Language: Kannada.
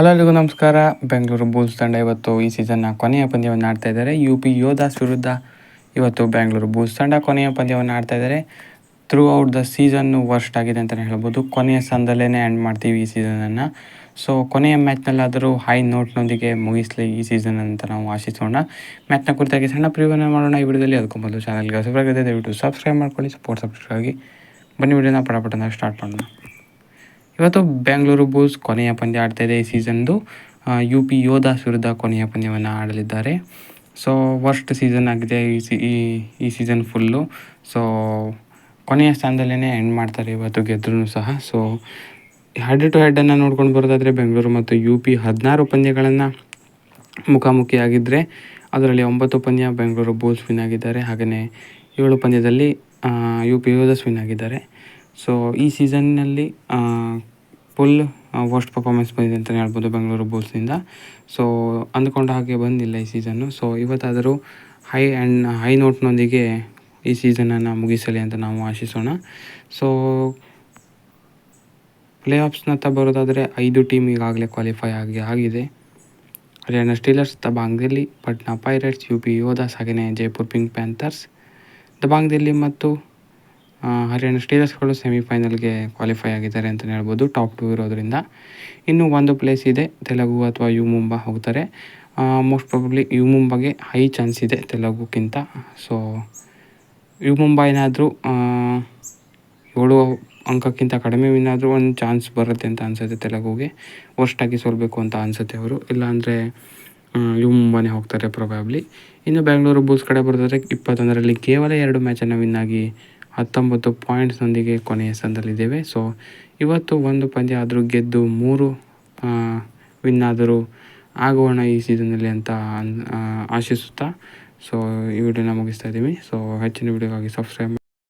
ಹಲೋ ಎಲ್ಲರಿಗೂ ನಮಸ್ಕಾರ. ಬೆಂಗಳೂರು ಬುಲ್ಸ್ ತಂಡ ಇವತ್ತು ಈ ಸೀಸನ್ನ ಕೊನೆಯ ಪಂದ್ಯವನ್ನು ಆಡ್ತಾ ಇದ್ದಾರೆ. ಯು ಪಿ ಯೋಧಾಸ್ ವಿರುದ್ಧ ಇವತ್ತು ಬೆಂಗಳೂರು ಬುಲ್ಸ್ ತಂಡ ಕೊನೆಯ ಪಂದ್ಯವನ್ನು ಆಡ್ತಾ ಇದ್ದಾರೆ. Throughout the season worst ಆಗಿದೆ ಅಂತಲೇ ಹೇಳ್ಬೋದು. ಕೊನೆಯ ಸಂದಲ್ಲೇ ಎಂಡ್ ಮಾಡ್ತೀವಿ ಈ ಸೀಸನನ್ನು ಸೊ ಕೊನೆಯ ಮ್ಯಾಚ್ನಲ್ಲಾದರೂ ಹೈ ನೋಟ್ನೊಂದಿಗೆ ಮುಗಿಸಲಿ ಈ ಸೀಸನ್ ಅಂತ ನಾವು ಆಶಿಸೋಣ. ಮ್ಯಾಚ್ನ ಕುರಿತಾಗಿ ಸಣ್ಣ ಪ್ರಿವ್ಯೂನ ಮಾಡೋಣ. ಈ ವಿಡಿಯೋದಲ್ಲಿ ಅದಕ್ಕೂ ಮೊದಲು ಚಾನಲ್ಗೆ ಸಬ್ಸ್ಕ್ರೈಬ್ ಮಾಡ್ಕೊಳ್ಳಿ ಸಪೋರ್ಟ್ ಸಬ್ಸ್ಕ್ರೈಬ್ ಆಗಿ. ಬನ್ನಿ, ವಿಡಿಯೋನ ಪಟಪಟನ ಸ್ಟಾರ್ಟ್ ಮಾಡೋಣ. ಇವತ್ತು ಬೆಂಗಳೂರು ಬುಲ್ಸ್ ಕೊನೆಯ ಪಂದ್ಯ ಆಡ್ತಾ ಇದೆ ಈ ಸೀಸನ್ದು. ಯು ಪಿ ಯೋಧಾಸ್ ವಿರುದ್ಧ ಕೊನೆಯ ಪಂದ್ಯವನ್ನು ಆಡಲಿದ್ದಾರೆ. ಸೊ ವರ್ಸ್ಟ್ ಸೀಸನ್ ಆಗಿದೆ ಈ ಸಿ, ಈ ಈ ಸೀಸನ್ ಫುಲ್ಲು ಸೊ ಕೊನೆಯ ಸ್ಥಾನದಲ್ಲೇ ಎಂಡ್ ಮಾಡ್ತಾರೆ ಇವತ್ತು ಗೆದ್ರೂ ಸಹ. ಸೊ ಹೆಡ್ ಟು ಹೆಡನ್ನು ನೋಡ್ಕೊಂಡು ಬರೋದಾದರೆ ಬೆಂಗಳೂರು ಮತ್ತು ಯು ಪಿ ಹದಿನಾರು ಪಂದ್ಯಗಳನ್ನು ಮುಖಾಮುಖಿಯಾಗಿದ್ದರೆ ಅದರಲ್ಲಿ ಒಂಬತ್ತು ಪಂದ್ಯ ಬೆಂಗಳೂರು ಬುಲ್ಸ್ ವಿನ್ ಆಗಿದ್ದಾರೆ. ಹಾಗೆಯೇ ಏಳು ಪಂದ್ಯದಲ್ಲಿ ಯು ಪಿ ಯೋಧಸ್ ವಿನ್ ಆಗಿದ್ದಾರೆ. ಸೊ ಈ ಸೀಸನ್ನಲ್ಲಿ ಫುಲ್ ವರ್ಸ್ಟ್ ಪರ್ಫಾರ್ಮೆನ್ಸ್ ಬಂದಿದೆ ಅಂತಲೇ ಹೇಳ್ಬೋದು ಬೆಂಗಳೂರು ಬುಲ್ಸ್ನಿಂದ ಸೊ ಅಂದ್ಕೊಂಡ ಹಾಗೆ ಬಂದಿಲ್ಲ ಈ ಸೀಸನ್ನು ಸೊ ಇವತ್ತಾದರೂ ಹೈ ಆ್ಯಂಡ್ ಹೈ ನೋಟ್ನೊಂದಿಗೆ ಈ ಸೀಸನನ್ನು ಮುಗಿಸಲಿ ಅಂತ ನಾವು ಆಶಿಸೋಣ. ಸೊ ಪ್ಲೇ ಆಫ್ಸ್ನತ್ತ ಬರೋದಾದರೆ ಐದು ಟೀಮ್ ಈಗಾಗಲೇ ಕ್ವಾಲಿಫೈ ಆಗಿ, ಆಗಿದೆ. Haryana Steelers Dabang Dilli Patna Pirates U P Yoddhas ಹಾಗೆಯೇ ಜೈಪುರ್ ಪಿಂಕ್ ಪ್ಯಾಂಥರ್ಸ್ ದಬಾಂಗ್ ದಿಲ್ಲಿ ಮತ್ತು ಹರಿಯಾಣ ಸ್ಟೀಲರ್ಸ್ಗಳು ಸೆಮಿಫೈನಲ್ಗೆ ಕ್ವಾಲಿಫೈ ಆಗಿದ್ದಾರೆ ಅಂತಲೇ ಹೇಳ್ಬೋದು. ಟಾಪ್ ಟು ಇರೋದರಿಂದ. ಇನ್ನು ಒಂದು ಪ್ಲೇಸ್ ಇದೆ, ತೆಲುಗು ಅಥವಾ ಯು ಮುಂಬಾ ಹೋಗ್ತಾರೆ. ಮೋಸ್ಟ್ ಪ್ರಾಬಬ್ಲಿ ಯು ಮುಂಬಾಗೆ ಹೈ ಚಾನ್ಸ್ ಇದೆ ತೆಲುಗುಕ್ಕಿಂತ. ಸೊ ಯು ಮುಂಬಾ ಏನಾದರೂ ಏಳು ಅಂಕಕ್ಕಿಂತ ಕಡಿಮೆ ಏನಾದರೂ ಒಂದು ಚಾನ್ಸ್ ಬರುತ್ತೆ ಅಂತ ಅನಿಸುತ್ತೆ ತೆಲುಗುಗೆ. ವರ್ಷಾಗಿ ಸೋಲ್ಬೇಕು ಅಂತ ಅನಿಸುತ್ತೆ ಅವರು. ಇಲ್ಲಾಂದರೆ ಯು ಮುಂಬಾನೇ ಹೋಗ್ತಾರೆ ಪ್ರೊಬ್ಯಾಬ್ಲಿ ಇನ್ನು ಬೆಂಗಳೂರು ಬೂಸ್ ಕಡೆ ಬರೋದಾದ್ರೆ ಇಪ್ಪತ್ತೊಂದರಲ್ಲಿ ಕೇವಲ ಎರಡು ಮ್ಯಾಚನ್ನು ವಿನ್ನಾಗಿ ಹತ್ತೊಂಬತ್ತು ಪಾಯಿಂಟ್ಸ್ನೊಂದಿಗೆ ಕೊನೆಯ ಸ್ಥಾನದಲ್ಲಿದ್ದೇವೆ ಸೊ ಇವತ್ತು ಒಂದು ಪಂದ್ಯ ಆದರೂ ಗೆದ್ದು ಮೂರು ವಿನ್ ಆದರೂ ಆಗೋಣ ಈ ಸೀಸನ್ನಲ್ಲಿ ಅಂತ ಆಶಿಸುತ್ತಾ. ಸೊ ಈ ವಿಡಿಯೋನ ಮುಗಿಸ್ತಾ ಇದ್ದೀವಿ ಸೊ ಹೆಚ್ಚಿನ ವಿಡಿಯೋಗಾಗಿ ಸಬ್ಸ್ಕ್ರೈಬ್